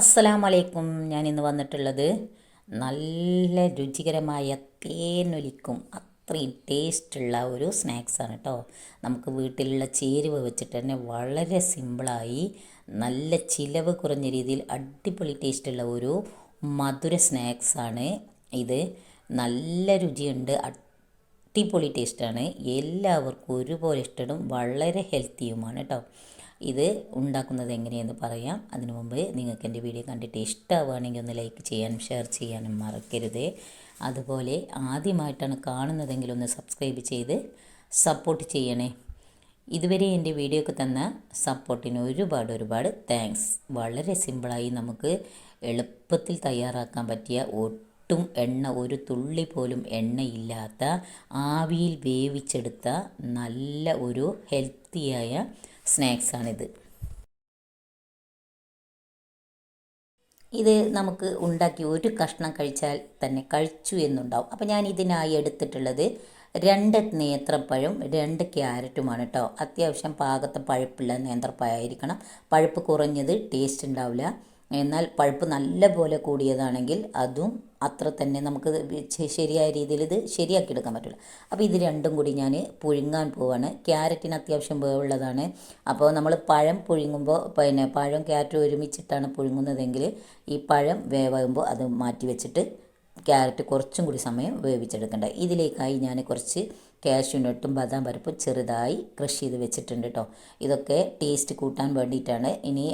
അസ്സലാമലൈക്കും. ഞാൻ ഇന്ന് വന്നിട്ടുള്ളത് നല്ല രുചികരമായ തേനൊലിക്കും. അത്രയും ടേസ്റ്റുള്ള ഒരു സ്നാക്സാണ് കേട്ടോ നമുക്ക് വീട്ടിലുള്ള ചേരുവ വെച്ചിട്ട് തന്നെ വളരെ സിമ്പിളായി നല്ല ചിലവ് കുറഞ്ഞ രീതിയിൽ അടിപൊളി ടേസ്റ്റുള്ള ഒരു മധുര സ്നാക്സാണ് ഇത്. നല്ല രുചിയുണ്ട് അടിപൊളി ടേസ്റ്റാണ്. എല്ലാവർക്കും ഒരുപോലെ ഇഷ്ടപ്പെടും വളരെ ഹെൽത്തിയുമാണ് കേട്ടോ ഇത് ഉണ്ടാക്കുന്നത് എങ്ങനെയെന്ന് പറയാം. അതിനു മുമ്പ് നിങ്ങൾക്ക് എന്റെ വീഡിയോ കണ്ടിട്ട് ഇഷ്ടമാവുകയാണെങ്കിൽ ഒന്ന് ലൈക്ക് ചെയ്യാനും ഷെയർ ചെയ്യാനും മറക്കരുത്. അതുപോലെ ആദ്യമായിട്ടാണ് കാണുന്നതെങ്കിൽ ഒന്ന് സബ്സ്ക്രൈബ് ചെയ്ത് സപ്പോർട്ട് ചെയ്യണേ. ഇതുവരെ എന്റെ വീഡിയോക്ക് തന്ന സപ്പോർട്ടിന് ഒരുപാട് ഒരുപാട് താങ്ക്സ്. വളരെ സിമ്പിളായി നമുക്ക് എളുപ്പത്തിൽ തയ്യാറാക്കാൻ പറ്റിയ ഒട്ടും എണ്ണ ഒരു തുള്ളി പോലും എണ്ണയില്ലാത്ത ആവിയിൽ വേവിച്ചെടുത്ത നല്ല ഒരു ഹെൽത്തിയായ സ്നാക്സാണിത്. ഇത് നമുക്ക് ഉണ്ടാക്കി ഒരു കഷ്ണം കഴിച്ചാൽ തന്നെ കഴിച്ചു എന്നുണ്ടാവും. അപ്പോൾ ഞാൻ ഇതിനായി എടുത്തിട്ടുള്ളത് രണ്ട് നേന്ത്രപ്പഴം രണ്ട് ക്യാരറ്റുമാണ് കേട്ടോ അത്യാവശ്യം പാകത്തെ പഴുപ്പുള്ള നേന്ത്രപ്പഴമായിരിക്കണം പഴുപ്പ് കുറഞ്ഞത് ടേസ്റ്റ് ഉണ്ടാവില്ല. എന്നാൽ പഴുപ്പ് നല്ല പോലെ കൂടിയതാണെങ്കിൽ അതും അത്ര തന്നെ നമുക്ക് ശരിയായ രീതിയിൽ ഇത് ശരിയാക്കി എടുക്കാൻ പറ്റില്ല. അപ്പോൾ ഇത് രണ്ടും കൂടി ഞാൻ പുഴുങ്ങാൻ പോവാണ്. ക്യാരറ്റിന് അത്യാവശ്യം വേവുള്ളതാണ്. അപ്പോൾ നമ്മൾ പഴം പുഴുങ്ങുമ്പോൾ പിന്നെ പഴം ക്യാരറ്റും ഒരുമിച്ചിട്ടാണ് പുഴുങ്ങുന്നതെങ്കിൽ ഈ പഴം വേവാകുമ്പോൾ അത് മാറ്റി വെച്ചിട്ട് ക്യാരറ്റ് കുറച്ചും കൂടി സമയം വേവിച്ചെടുക്കേണ്ട. ഇതിലേക്കായി ഞാൻ കുറച്ച് കാഷ്യൂനട്ടും ബദാം പരിപ്പും ചെറുതായി ക്രഷ് ചെയ്ത് വെച്ചിട്ടുണ്ട് കേട്ടോ ഇതൊക്കെ ടേസ്റ്റ് കൂട്ടാൻ വേണ്ടിയിട്ടാണ്. ഇനി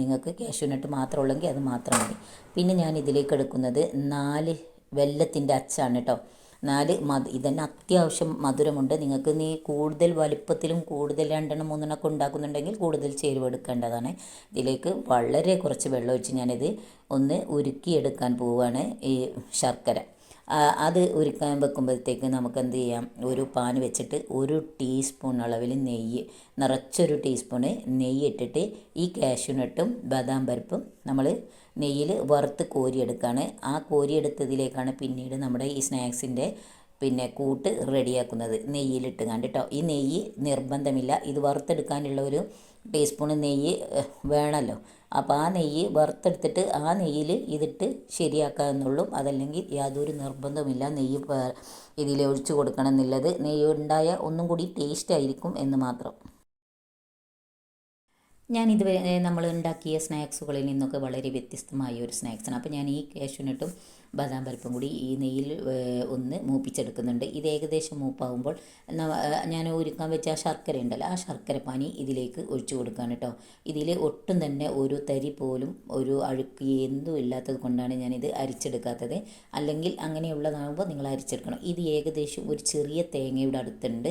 നിങ്ങൾക്ക് കാഷ്യൂനട്ട് മാത്രം ഉള്ളെങ്കിൽ അത് മാത്രം മതി. പിന്നെ ഞാൻ ഇതിലേക്ക് എടുക്കുന്നത് നാല് വെല്ലത്തിന്റെ അച്ചാണ് കേട്ടോ നാല് മധു ഇതന്നെ അത്യാവശ്യം മധുരമുണ്ട്. നിങ്ങൾക്ക് നീ കൂടുതൽ വലിപ്പത്തിലും കൂടുതൽ രണ്ടെണ്ണം മൂന്നെണ്ണം ഒക്കെ ഉണ്ടാക്കുന്നുണ്ടെങ്കിൽ കൂടുതൽ ചേരുവ എടുക്കേണ്ടതാണ്. ഇതിലേക്ക് വളരെ കുറച്ച് വെള്ളം ഒഴിച്ച് ഞാനിത് ഒന്ന് ഉരുക്കിയെടുക്കാൻ പോവുകയാണ് ഈ ശർക്കര. അത് ഉരുക്കാൻ വെക്കുമ്പോഴത്തേക്ക് നമുക്ക് എന്ത് ചെയ്യാം? ഒരു പാൻ വെച്ചിട്ട് ഒരു ടീസ്പൂൺ അളവിൽ നെയ്യ് നിറച്ചൊരു ടീസ്പൂണ് നെയ്യ് ഇട്ടിട്ട് ഈ കാഷ്യൂനട്ടും ബദാം പരിപ്പും നമ്മൾ നെയ്യിൽ വറുത്ത് കോരിയെടുക്കുകയാണ് ആ കോരിയെടുത്തതിലേക്കാണ് പിന്നീട് നമ്മുടെ ഈ സ്നാക്സിന്റെ പിന്നെ കൂട്ട് റെഡിയാക്കുന്നത് നെയ്യിലിട്ട് കണ്ടിട്ടോ? ഈ നെയ്യ് നിർബന്ധമില്ല. ഇത് വറുത്തെടുക്കാനുള്ള ഒരു ടീസ്പൂൺ നെയ്യ് വേണമല്ലോ. അപ്പോൾ ആ നെയ്യ് വറുത്തെടുത്തിട്ട് ആ നെയ്യിൽ ഇതിട്ട് ശരിയാക്കാമെന്നുള്ളൂ അതല്ലെങ്കിൽ യാതൊരു നിർബന്ധമില്ല നെയ്യ് ഇതിൽ ഒഴിച്ചു കൊടുക്കണം എന്നുള്ളത്. നെയ്യ് ഉണ്ടായ ഒന്നും കൂടി ടേസ്റ്റ് ആയിരിക്കും എന്ന് മാത്രം. ഞാൻ ഇതുവരെ നമ്മൾ ഉണ്ടാക്കിയ സ്നാക്സുകളിൽ നിന്നൊക്കെ വളരെ വ്യത്യസ്തമായ ഒരു സ്നാക്സാണ്. അപ്പോൾ ഞാൻ ഈ കാഷ്യൂനട്ടും ബദാം പരിപ്പും കൂടി ഈ നെയ്യിൽ ഒന്ന് മൂപ്പിച്ചെടുക്കുന്നുണ്ട്. ഇത് ഏകദേശം മൂപ്പാകുമ്പോൾ ഞാൻ ഒരുക്കാൻ വെച്ച ആ ശർക്കര ഉണ്ടല്ലോ ആ ശർക്കര പാനി ഇതിലേക്ക് ഒഴിച്ചു കൊടുക്കുകയാണ് കേട്ടോ. ഇതിൽ ഒട്ടും തന്നെ ഒരു തരി പോലും ഒരു അഴുക്ക് എന്തും ഇല്ലാത്തത് കൊണ്ടാണ് ഞാനിത് അരിച്ചെടുക്കാത്തത്. അല്ലെങ്കിൽ അങ്ങനെയുള്ളതാകുമ്പോൾ നിങ്ങൾ അരിച്ചെടുക്കണം. ഇത് ഏകദേശം ഒരു ചെറിയ തേങ്ങയുടെ അടുത്തുണ്ട്.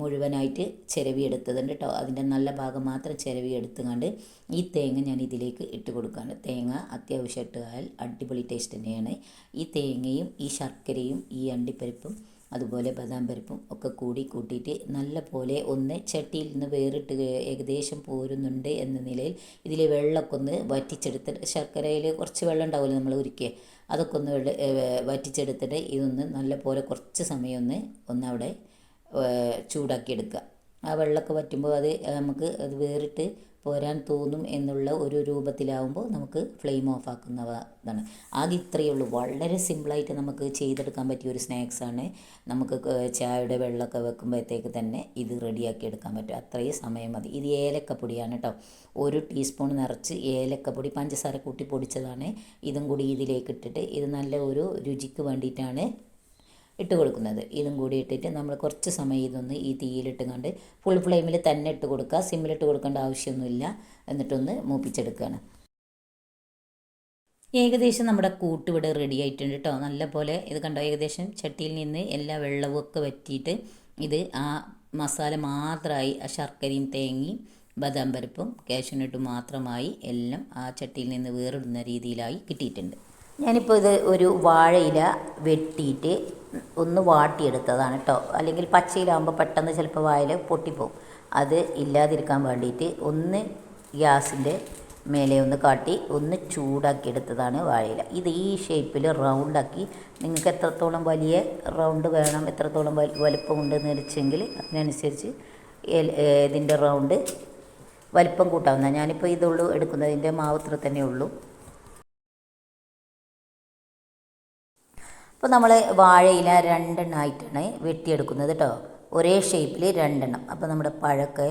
മുഴുവനായിട്ട് ചിരവി എടുത്തതുണ്ട് കേട്ടോ. അതിന്റെ നല്ല ഭാഗം മാത്രം ചിരവി എടുത്തുകൊണ്ട് ഈ തേങ്ങ ഞാൻ ഇതിലേക്ക് ഇട്ട് കൊടുക്കുകയാണ് തേങ്ങ അത്യാവശ്യം ഇട്ടാൽ അടിപൊളി ടേസ്റ്റ് തന്നെയാണ്. ഈ തേങ്ങയും ഈ ശർക്കരയും ഈ അണ്ടിപ്പരിപ്പും അതുപോലെ ബദാം പരിപ്പും ഒക്കെ കൂടി കൂട്ടിയിട്ട് നല്ല പോലെ ഒന്ന് ചട്ടിയിൽ നിന്ന് വേറിട്ട് ഏകദേശം പോരുന്നുണ്ട് എന്ന നിലയിൽ ഇതിലെ വെള്ളമൊക്കെ ഒന്ന് വറ്റിച്ചെടുത്ത് ശർക്കരയിൽ കുറച്ച് വെള്ളം ഉണ്ടാവില്ല നമ്മൾ ഉരുക്കിയ? അതൊക്കെ ഒന്ന് വറ്റിച്ചെടുത്തിട്ട് ഇതൊന്ന് നല്ല പോലെ കുറച്ച് സമയം ഒന്ന് ഒന്ന് അവിടെ ചൂടാക്കി എടുക്കുക ആ വെള്ളമൊക്കെ വറ്റുമ്പോൾ അത് നമുക്ക് അത് വേറിട്ട് പോരാൻ തോന്നും എന്നുള്ള ഒരു രൂപത്തിലാവുമ്പോൾ നമുക്ക് ഫ്ലെയിം ഓഫ് ആക്കുന്നതാണ് ആകെ ഇത്രയേ ഉള്ളൂ. വളരെ സിമ്പിളായിട്ട് നമുക്ക് ചെയ്തെടുക്കാൻ പറ്റിയ ഒരു സ്നാക്സാണ്. നമുക്ക് ചായയുടെ വെള്ളമൊക്കെ വെക്കുമ്പോഴത്തേക്ക് തന്നെ ഇത് റെഡിയാക്കി എടുക്കാൻ പറ്റും. അത്രയും സമയം മതി. ഇത് ഏലക്കപ്പൊടിയാണ് കേട്ടോ ഒരു ടീസ്പൂൺ നിറച്ച് ഏലക്കപ്പൊടി പഞ്ചസാര കൂട്ടി പൊടിച്ചതാണ്. ഇതും കൂടി ഇതിലേക്ക് ഇട്ടിട്ട് ഇത് നല്ല ഒരു രുചിക്ക് വേണ്ടിയിട്ടാണ് ഇട്ട് കൊടുക്കുന്നത്. ഇതും കൂടി ഇട്ടിട്ട് നമ്മൾ കുറച്ച് സമയം ഇതൊന്ന് ഈ തീയിലിട്ട് കണ്ട് ഫുൾ ഫ്ലെയിമിൽ തന്നെ ഇട്ട് കൊടുക്കുക. സിമ്മിലിട്ട് കൊടുക്കേണ്ട ആവശ്യമൊന്നുമില്ല. എന്നിട്ടൊന്ന് മൂപ്പിച്ചെടുക്കുകയാണ്. ഏകദേശം നമ്മുടെ കൂട്ട് ഇവിടെ റെഡി ആയിട്ടുണ്ട് കേട്ടോ നല്ല പോലെ ഇത് കണ്ടോ? ഏകദേശം ചട്ടിയിൽ നിന്ന് എല്ലാ വെള്ളവും ഒക്കെ വറ്റിയിട്ട് ഇത് ആ മസാല മാത്രമായി ആ ശർക്കരയും തേങ്ങയും ബദാം പരിപ്പും കാഷ്യൂനട്ടും മാത്രമായി എല്ലാം ആ ചട്ടിയിൽ നിന്ന് വേറിടുന്ന രീതിയിലായി കിട്ടിയിട്ടുണ്ട്. ഞാനിപ്പോൾ ഇത് ഒരു വാഴയില വെട്ടിയിട്ട് ഒന്ന് വാട്ടിയെടുത്തതാണ് കേട്ടോ അല്ലെങ്കിൽ പച്ചയിലാകുമ്പോൾ പെട്ടെന്ന് ചിലപ്പോൾ വായിൽ പൊട്ടിപ്പോവും. അത് ഇല്ലാതിരിക്കാൻ വേണ്ടിയിട്ട് ഒന്ന് ഗ്യാസിന്റെ മേലെ ഒന്ന് കാട്ടി ഒന്ന് ചൂടാക്കി എടുത്തതാണ് വാഴയില. ഇത് ഈ ഷേപ്പിൽ റൗണ്ടാക്കി നിങ്ങൾക്ക് എത്രത്തോളം വലിയ റൗണ്ട് വേണം എത്രത്തോളം വലുപ്പമുണ്ടെന്ന് വെച്ചെങ്കിൽ അതിനനുസരിച്ച് ഇതിന്റെ റൗണ്ട് വലിപ്പം കൂട്ടാവുന്ന ഞാനിപ്പോൾ ഇതുള്ളൂ എടുക്കുന്നതിന്റെ മാവത്ര തന്നെ ഉള്ളൂ. അപ്പോൾ നമ്മൾ വാഴയില രണ്ടെണ്ണമായിട്ടാണ് വെട്ടിയെടുക്കുന്നത് കേട്ടോ ഒരേ ഷേപ്പിൽ രണ്ടെണ്ണം. അപ്പോൾ നമ്മുടെ പഴക്കെ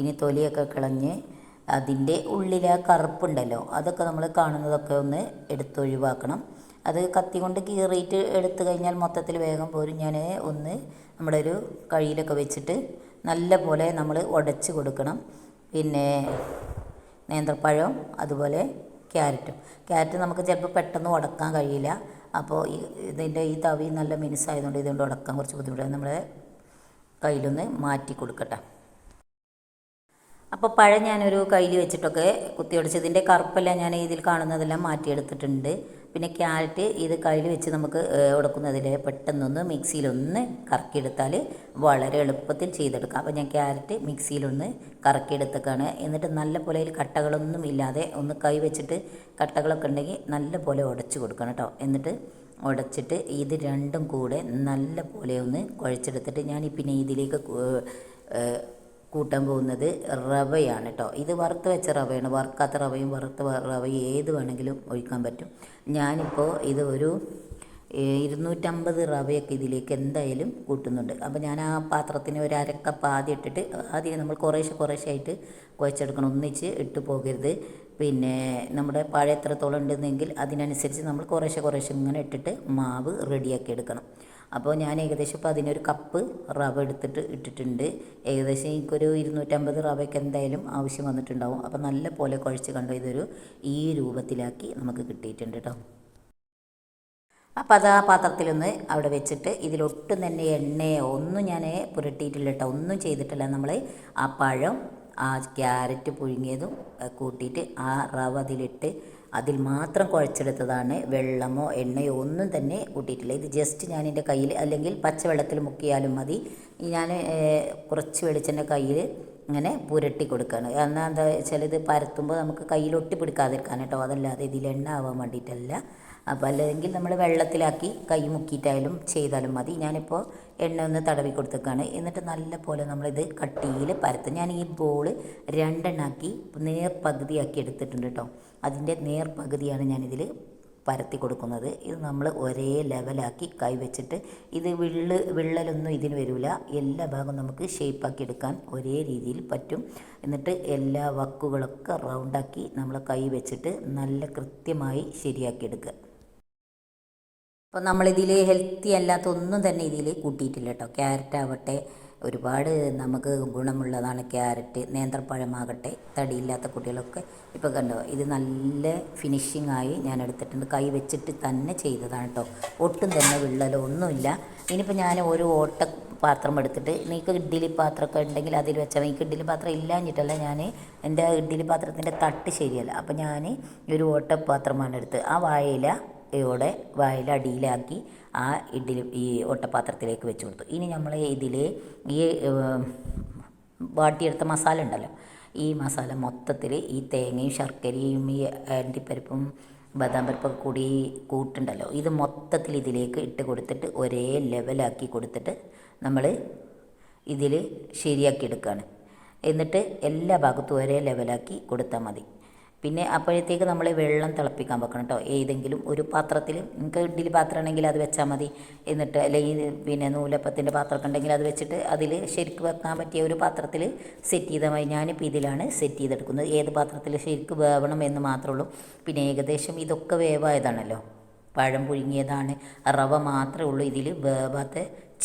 ഇനി തൊലിയൊക്കെ കളഞ്ഞ് അതിന്റെ ഉള്ളിലെ കറുപ്പുണ്ടല്ലോ അതൊക്കെ നമ്മൾ കാണുന്നതൊക്കെ ഒന്ന് എടുത്തൊഴിവാക്കണം. അത് കത്തി കൊണ്ട് കീറിയിട്ട് എടുത്തു കഴിഞ്ഞാൽ മൊത്തത്തിൽ വേഗം പോരും. ഞാൻ ഒന്ന് നമ്മുടെ ഒരു കഴിയിലൊക്കെ വെച്ചിട്ട് നല്ല പോലെ നമ്മൾ ഉടച്ച് കൊടുക്കണം. പിന്നെ നേന്ത്രപ്പഴം അതുപോലെ ക്യാരറ്റും. ക്യാരറ്റ് നമുക്ക് ചിലപ്പോൾ പെട്ടെന്ന് ഉടക്കാൻ കഴിയില്ല. അപ്പോൾ ഈ ഇതിന്റെ ഈ തവി നല്ല മിനുസായതുകൊണ്ട് ഇതുകൊണ്ട് ഉടക്കാൻ കുറച്ച് ബുദ്ധിമുട്ടാണ് നമ്മളെ കയ്യിലൊന്ന് മാറ്റി കൊടുക്കട്ടെ. അപ്പോൾ പഴം ഞാനൊരു കയ്യിൽ വെച്ചിട്ടൊക്കെ കുത്തിയൊടിച്ച് ഇതിന്റെ കറുപ്പെല്ലാം ഞാൻ ഇതിൽ കാണുന്നതെല്ലാം മാറ്റിയെടുത്തിട്ടുണ്ട്. പിന്നെ ക്യാരറ്റ് ഇത് കയ്യിൽ വെച്ച് നമുക്ക് ഉടക്കുന്നതിൽ പെട്ടെന്നൊന്ന് മിക്സിയിലൊന്ന് കറക്കിയെടുത്താൽ വളരെ എളുപ്പത്തിൽ ചെയ്തെടുക്കാം. അപ്പോൾ ഞാൻ ക്യാരറ്റ് മിക്സിയിലൊന്ന് കറക്കിയെടുത്തേക്കാണ്. എന്നിട്ട് നല്ല പോലെ കട്ടകളൊന്നും ഇല്ലാതെ ഒന്ന് കൈ വെച്ചിട്ട് കട്ടകളൊക്കെ ഉണ്ടെങ്കിൽ നല്ല പോലെ ഉടച്ച് കൊടുക്കണം കേട്ടോ. എന്നിട്ട് ഉടച്ചിട്ട് ഇത് രണ്ടും കൂടെ നല്ല പോലെ ഒന്ന് കുഴച്ചെടുത്തിട്ട് ഞാൻ പിന്നെ ഇതിലേക്ക് കൂട്ടാൻ പോകുന്നത് റവയാണ് കേട്ടോ. ഇത് വറുത്ത് വെച്ച റവയാണ്. വറുക്കാത്ത റവയും വറുത്ത റവയും ഏത് വേണമെങ്കിലും ഒഴിക്കാൻ പറ്റും. ഞാനിപ്പോൾ ഇത് ഒരു ഇരുന്നൂറ്റമ്പത് റവയൊക്കെ ഇതിലേക്ക് എന്തായാലും കൂട്ടുന്നുണ്ട്. അപ്പോൾ ഞാൻ ആ പാത്രത്തിന് ഒരു അരക്കപ്പ് ആദ്യം ഇട്ടിട്ട് ആദ്യം നമ്മൾ കുറേശ്ശെ കുറേശ്ശെ ആയിട്ട് കുഴച്ചെടുക്കണം. ഒന്നിച്ച് ഇട്ട് പോകരുത്. പിന്നെ നമ്മുടെ പഴ എത്രത്തോളം ഉണ്ടെന്നെങ്കിൽ അതിനനുസരിച്ച് നമ്മൾ കുറേശ്ശെ കുറേശ്ശെ ഇങ്ങനെ ഇട്ടിട്ട് മാവ് റെഡിയാക്കി എടുക്കണം. അപ്പോൾ ഞാൻ ഏകദേശം ഇപ്പോൾ അതിനൊരു കപ്പ് റവ എടുത്തിട്ട് ഇട്ടിട്ടുണ്ട്. ഏകദേശം എനിക്കൊരു ഇരുന്നൂറ്റമ്പത് റവയ്ക്ക് എന്തായാലും ആവശ്യം വന്നിട്ടുണ്ടാവും. അപ്പോൾ നല്ല പോലെ കുഴച്ച് കണ്ടോ? ഇതൊരു ഈ രൂപത്തിലാക്കി നമുക്ക് കിട്ടിയിട്ടുണ്ട് കേട്ടോ. അപ്പോൾ അത് ആ പാത്രത്തിലൊന്ന് അവിടെ വെച്ചിട്ട് ഇതിലൊട്ടും തന്നെ എണ്ണയോ ഒന്നും ഞാൻ പുരട്ടിയിട്ടില്ല കേട്ടോ. ഒന്നും ചെയ്തിട്ടില്ല. നമ്മൾ ആ പഴം ആ ക്യാരറ്റ് പുഴുങ്ങിയതും കൂട്ടിയിട്ട് ആ റവ അതിലിട്ട് അതിൽ മാത്രം കുഴച്ചെടുത്തതാണ് വെള്ളമോ എണ്ണയോ ഒന്നും തന്നെ കൂട്ടിയിട്ടില്ല. ഇത് ജസ്റ്റ് ഞാൻ എന്റെ കയ്യിൽ അല്ലെങ്കിൽ പച്ചവെള്ളത്തിൽ മുക്കിയാലും മതി. ഞാൻ കുറച്ച് വെളിച്ചെണ്ണ കയ്യിൽ ഇങ്ങനെ പുരട്ടി കൊടുക്കുകയാണ് എന്നാൽ എന്താ വെച്ചാൽ ഇത് പരത്തുമ്പോൾ നമുക്ക് കയ്യിൽ ഒട്ടി പിടിക്കാതിരിക്കാൻ കേട്ടോ. അതല്ലാതെ ഇതിൽ എണ്ണ ആവാൻ വേണ്ടിയിട്ടല്ല. അപ്പോൾ അല്ലെങ്കിൽ നമ്മൾ വെള്ളത്തിലാക്കി കൈ മുക്കിയിട്ടായാലും ചെയ്താലും മതി. ഞാനിപ്പോൾ എണ്ണ ഒന്ന് തടവി കൊടുത്തേക്കാണ്. എന്നിട്ട് നല്ല പോലെ നമ്മളിത് കട്ടിയിൽ പരത്തും. ഞാൻ ഈ ബോൾ രണ്ടെണ്ണാക്കി നേർ പകുതിയാക്കി എടുത്തിട്ടുണ്ട് കേട്ടോ. അതിന്റെ നേർ പകുതിയാണ് ഞാനിതിൽ പരത്തി കൊടുക്കുന്നത്. ഇത് നമ്മൾ ഒരേ ലെവലാക്കി കൈ വെച്ചിട്ട് ഇത് വിള്ള് വിള്ളലൊന്നും ഇതിന് വരില്ല. എല്ലാ ഭാഗവും നമുക്ക് ഷേപ്പാക്കി എടുക്കാൻ ഒരേ രീതിയിൽ പറ്റും. എന്നിട്ട് എല്ലാ വക്കുകളൊക്കെ റൗണ്ടാക്കി നമ്മൾ കൈ വെച്ചിട്ട് നല്ല കൃത്യമായി ശരിയാക്കി എടുക്കുക. അപ്പോൾ നമ്മളിതിൽ ഹെൽത്തി അല്ലാത്ത ഒന്നും തന്നെ ഇതിൽ കൂട്ടിയിട്ടില്ല കേട്ടോ. ക്യാരറ്റ് ആവട്ടെ ഒരുപാട് നമുക്ക് ഗുണമുള്ളതാണ് ക്യാരറ്റ് നേന്ത്രപ്പഴമാകട്ടെ തടിയില്ലാത്ത കുട്ടികളൊക്കെ ഇപ്പോൾ കണ്ടോ ഇത് നല്ല ഫിനിഷിംഗ് ആയി ഞാൻ എടുത്തിട്ടുണ്ട്. കൈ വെച്ചിട്ട് തന്നെ ചെയ്തതാണ് കേട്ടോ. ഒട്ടും തന്നെ വിള്ളലോ ഒന്നുമില്ല ഇനിയിപ്പോൾ ഞാൻ ഒരു ഓട്ട പാത്രം എടുത്തിട്ട് നിങ്ങൾക്ക് ഇഡ്ഡലി പാത്രമൊക്കെ ഉണ്ടെങ്കിൽ അതിൽ വെച്ചാൽ എനിക്ക് ഇഡ്ഡലി പാത്രം ഇല്ലാഞ്ഞിട്ടല്ല ഞാൻ എന്റെ ഇഡ്ഡലി പാത്രത്തിന്റെ തട്ട് ശരിയല്ല. അപ്പോൾ ഞാൻ ഒരു ഓട്ട പാത്രമാണ് എടുത്ത് ആ വാഴയില യോടെ വായിൽ അടിയിലാക്കി ആ ഇഡ്ഡലി ഈ ഒട്ടപാത്രത്തിലേക്ക് വെച്ച് കൊടുത്തു. ഇനി നമ്മൾ ഇതിൽ ഈ വാട്ടിയെടുത്ത മസാല ഉണ്ടല്ലോ. ഈ മസാല മൊത്തത്തിൽ ഈ തേങ്ങയും ശർക്കരയും ഈ അണ്ടിപ്പരിപ്പും ബദാം പരിപ്പൊക്കെ കൂടി കൂട്ടുണ്ടല്ലോ. ഇത് മൊത്തത്തിൽ ഇതിലേക്ക് ഇട്ട് കൊടുത്തിട്ട് ഒരേ ലെവലാക്കി കൊടുത്തിട്ട് നമ്മൾ ഇതിൽ ശരിയാക്കി എടുക്കുകയാണ് എന്നിട്ട് എല്ലാ ഭാഗത്തും ഒരേ ലെവലാക്കി കൊടുത്താൽ മതി. പിന്നെ അപ്പോഴത്തേക്ക് നമ്മൾ വെള്ളം തിളപ്പിക്കാൻ വെക്കണം കേട്ടോ ഏതെങ്കിലും ഒരു പാത്രത്തിൽ നിങ്ങൾക്ക് ഇഡ്ഡലി പാത്രമാണെങ്കിൽ അത് വെച്ചാൽ മതി. എന്നിട്ട് അല്ലെങ്കിൽ പിന്നെ നൂലപ്പത്തിന്റെ പാത്രമൊക്കെ ഉണ്ടെങ്കിൽ അത് വെച്ചിട്ട് അതിൽ ശരിക്ക് വെക്കാൻ പറ്റിയ ഒരു പാത്രത്തിൽ സെറ്റ് ചെയ്താൽ മതി. ഞാനിപ്പോൾ ഇതിലാണ് സെറ്റ് ചെയ്തെടുക്കുന്നത്. ഏത് പാത്രത്തിൽ ശരിക്ക് വേവണം എന്ന് മാത്രമേ ഉള്ളൂ പിന്നെ ഏകദേശം ഇതൊക്കെ വേവായതാണല്ലോ. പഴം പുഴുങ്ങിയതാണ്. റവ മാത്രമേ ഉള്ളൂ ഇതിൽ വേവാത്ത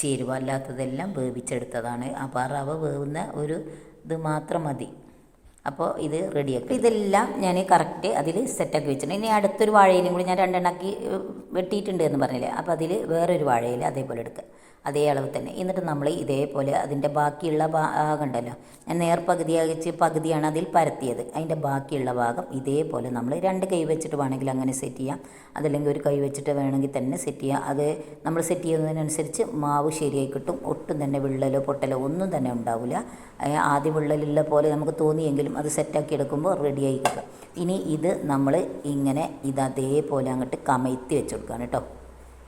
ചേരുവ അല്ലാത്തതെല്ലാം വേവിച്ചെടുത്തതാണ്. അപ്പോൾ ആ റവ വേവുന്ന ഒരു ഇത് മാത്രം മതി. അപ്പോൾ ഇത് റെഡിയാക്കി ഇതെല്ലാം ഞാൻ കറക്റ്റ് അതിൽ സെറ്റാക്കി വെച്ചിട്ടുണ്ട്. ഇനി അടുത്തൊരു വാഴയിലും കൂടി ഞാൻ രണ്ടെണ്ണാക്കി വെട്ടിയിട്ടുണ്ട് എന്ന് പറഞ്ഞില്ലേ? അപ്പോൾ അതിൽ വേറൊരു വാഴയിൽ അതേപോലെ എടുക്കുക. അതേ അളവ് തന്നെ. എന്നിട്ട് നമ്മൾ ഇതേപോലെ അതിന്റെ ബാക്കിയുള്ള ഭാഗം ഉണ്ടല്ലോ ഞാൻ നേർ പകുതിയാക്കി പകുതിയാണ് അതിൽ പരത്തിയത്. അതിന്റെ ബാക്കിയുള്ള ഭാഗം ഇതേപോലെ നമ്മൾ രണ്ട് കൈ വെച്ചിട്ട് വേണമെങ്കിൽ അങ്ങനെ സെറ്റ് ചെയ്യാം. അതല്ലെങ്കിൽ ഒരു കൈ വെച്ചിട്ട് വേണമെങ്കിൽ തന്നെ സെറ്റ് ചെയ്യാം. അത് നമ്മൾ സെറ്റ് ചെയ്യുന്നതിനനുസരിച്ച് മാവ് ശരിയായി കിട്ടും. ഒട്ടും തന്നെ വിള്ളലോ പൊട്ടലോ ഒന്നും തന്നെ ഉണ്ടാവില്ല. ആദ്യം വിള്ളലുള്ള പോലെ നമുക്ക് തോന്നിയെങ്കിലും അത് സെറ്റാക്കി എടുക്കുമ്പോൾ റെഡിയായി കിട്ടും. ഇനി ഇത് നമ്മൾ ഇങ്ങനെ ഇത് അതേപോലെ അങ്ങോട്ട് കമഴ്ത്തി വെച്ച് കൊടുക്കുകയാണ് കേട്ടോ.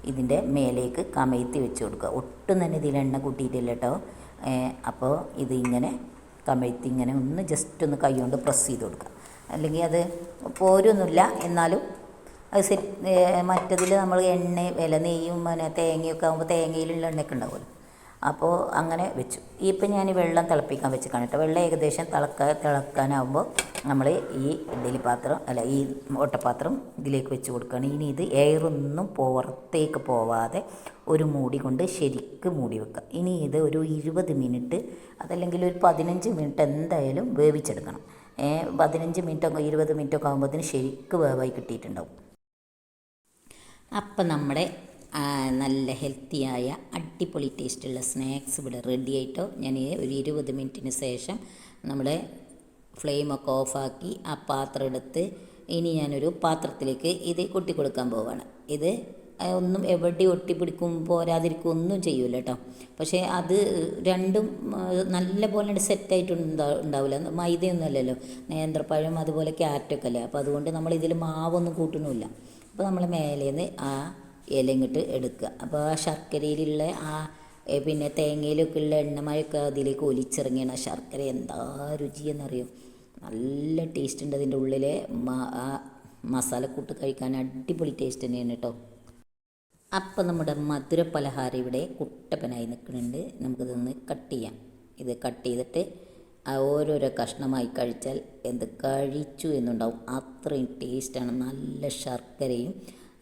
ഇതിന്റെ മേലേക്ക് കമഴ്ത്തി വെച്ച് കൊടുക്കുക. ഒട്ടും തന്നെ ഇതിൽ എണ്ണ കൂട്ടിയിട്ടില്ല കേട്ടോ. അപ്പോൾ ഇത് ഇങ്ങനെ കമഴ്ത്തി ഇങ്ങനെ ഒന്ന് ജസ്റ്റ് ഒന്ന് കൈ കൊണ്ട് പ്രസ് ചെയ്ത് കൊടുക്കുക. അല്ലെങ്കിൽ അത് പോരൊന്നുമില്ല. എന്നാലും അത് സെറ്റ് മറ്റതിൽ നമ്മൾ എണ്ണ വില നെയ്യും പിന്നെ തേങ്ങയൊക്കെ ആകുമ്പോൾ തേങ്ങയിലുള്ള എണ്ണയൊക്കെ ഉണ്ടാവുമല്ലോ. അപ്പോൾ അങ്ങനെ വെച്ചു. ഇപ്പം ഞാൻ വെള്ളം തിളപ്പിക്കാൻ വെച്ച് കണ്ടിട്ട് വെള്ളം ഏകദേശം തിളക്ക തിളക്കാനാവുമ്പോൾ നമ്മൾ ഈ ഇഡ്ഡലി പാത്രം അല്ല ഈ ഓട്ടപാത്രം ഇതിലേക്ക് വെച്ച് കൊടുക്കുകയാണ്. ഇനി ഇത് എയറൊന്നും പുറത്തേക്ക് പോവാതെ ഒരു മൂടി കൊണ്ട് ശരിക്ക് മൂടി വെക്കുക. ഇനി ഇത് ഒരു ഇരുപത് മിനിറ്റ് അതല്ലെങ്കിൽ ഒരു പതിനഞ്ച് മിനിറ്റ് എന്തായാലും വേവിച്ചെടുക്കണം. പതിനഞ്ച് മിനിറ്റൊക്കെ ഇരുപത് മിനിറ്റൊക്കെ ആകുമ്പോഴത്തേന് ശരിക്ക് വേവായി കിട്ടിയിട്ടുണ്ടാവും. അപ്പം നമ്മുടെ നല്ല ഹെൽത്തിയായ അടിപൊളി ടേസ്റ്റുള്ള സ്നാക്സ് ഇവിടെ റെഡി ആയിട്ടോ. ഞാൻ ഒരു ഇരുപത് മിനിറ്റിന് ശേഷം നമ്മുടെ ഫ്ലെയിമൊക്കെ ഓഫാക്കി ആ പാത്രം എടുത്ത് ഇനി ഞാനൊരു പാത്രത്തിലേക്ക് ഇത് കൊട്ടി കൊടുക്കാൻ പോവാണ്. ഇത് ഒന്നും എവിടെ ഒട്ടിപ്പിടിക്കും പോരാതിരിക്കും ഒന്നും ചെയ്യൂല കേട്ടോ പക്ഷേ അത് രണ്ടും നല്ല പോലെ സെറ്റായിട്ട് ഉണ്ടാവില്ല മൈദയൊന്നും അല്ലല്ലോ നേന്ത്രപ്പഴം അതുപോലെ ക്യാരറ്റൊക്കെ അല്ലേ? അപ്പോൾ അതുകൊണ്ട് നമ്മൾ ഇതിൽ മാവൊന്നും കൂട്ടണമില്ല അപ്പോൾ നമ്മൾ മേലേന്ന് ആ ഇല ഇങ്ങോട്ട് എടുക്കുക. അപ്പോൾ ആ ശർക്കരയിലുള്ള ആ പിന്നെ തേങ്ങയിലൊക്കെ ഉള്ള എണ്ണമയൊക്കെ അതിലേക്ക് ഒലിച്ചിറങ്ങിയാണ്. ആ ശർക്കര എന്താ രുചിയെന്നറിയും? നല്ല ടേസ്റ്റ് ഉണ്ട് അതിന്റെ ഉള്ളിലെ. ആ മസാലക്കൂട്ട് കഴിക്കാൻ അടിപൊളി ടേസ്റ്റ് തന്നെയാണ് കേട്ടോ അപ്പം നമ്മുടെ മധുര പലഹാരം ഇവിടെ കുട്ടപ്പനായി നിൽക്കുന്നുണ്ട്. നമുക്കിതൊന്ന് കട്ട് ചെയ്യാം. ഇത് കട്ട് ചെയ്തിട്ട് ആ ഓരോരോ കഷ്ണമായി കഴിച്ചാൽ എന്ത് കഴിച്ചു എന്നുണ്ടാവും. അത്രയും ടേസ്റ്റാണ് നല്ല ശർക്കരയും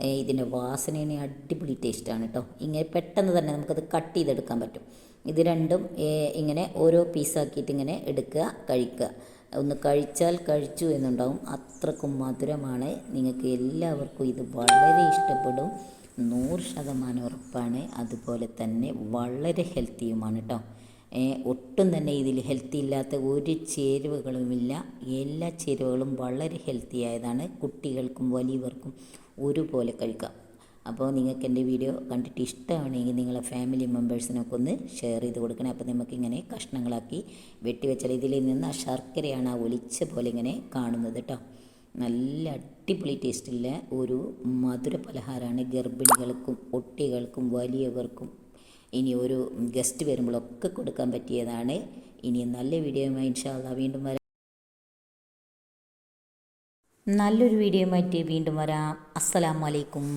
ഇതിന്റെ വാസനേനെ അടിപൊളി ടേസ്റ്റാണ് കേട്ടോ. ഇങ്ങനെ പെട്ടെന്ന് തന്നെ നമുക്കത് കട്ട് ചെയ്തെടുക്കാൻ പറ്റും. ഇത് രണ്ടും ഇങ്ങനെ ഓരോ പീസാക്കിയിട്ട് ഇങ്ങനെ എടുക്കുക കഴിക്കുക. ഒന്ന് കഴിച്ചാൽ കഴിച്ചു എന്നുണ്ടാവും. അത്രക്കും മധുരമാണ്. നിങ്ങൾക്ക് എല്ലാവർക്കും ഇത് വളരെ ഇഷ്ടപ്പെടും. നൂറ് ശതമാനം ഉറപ്പാണ്. അതുപോലെ തന്നെ വളരെ ഹെൽത്തിയുമാണ് കേട്ടോ. ഒട്ടും തന്നെ ഇതിൽ ഹെൽത്തി ഇല്ലാത്ത ഒരു ചേരുവകളുമില്ല. എല്ലാ ചേരുവകളും വളരെ ഹെൽത്തി ആയതാണ്. കുട്ടികൾക്കും വലിയവർക്കും ഒരുപോലെ കഴിക്കാം. അപ്പോൾ നിങ്ങൾക്ക് എന്റെ വീഡിയോ കണ്ടിട്ട് ഇഷ്ടമാണെങ്കിൽ നിങ്ങളെ ഫാമിലി മെമ്പേഴ്സിനൊക്കെ ഒന്ന് ഷെയർ ചെയ്ത് കൊടുക്കണേ. അപ്പോൾ നമുക്കിങ്ങനെ കഷ്ണങ്ങളാക്കി വെട്ടിവെച്ചാൽ ഇതിൽ നിന്ന് ആ ശർക്കരയാണ് ആ ഒലിച്ച പോലെ ഇങ്ങനെ കാണുന്നത് കേട്ടോ. നല്ല അടിപൊളി ടേസ്റ്റുള്ള ഒരു മധുര പലഹാരമാണ് ഗർഭിണികൾക്കും ഒട്ടികൾക്കും വലിയവർക്കും ഇനി ഒരു ഗസ്റ്റ് വരുമ്പോഴൊക്കെ കൊടുക്കാൻ പറ്റിയതാണ്. ഇനി നല്ല വീഡിയോയുമായി ഇൻഷാല്ല വീണ്ടും വരാം. നല്ലൊരു വീഡിയോ വീഡിയോയുമായിട്ട് വീണ്ടും വരാം. അസ്സലാമലൈക്കും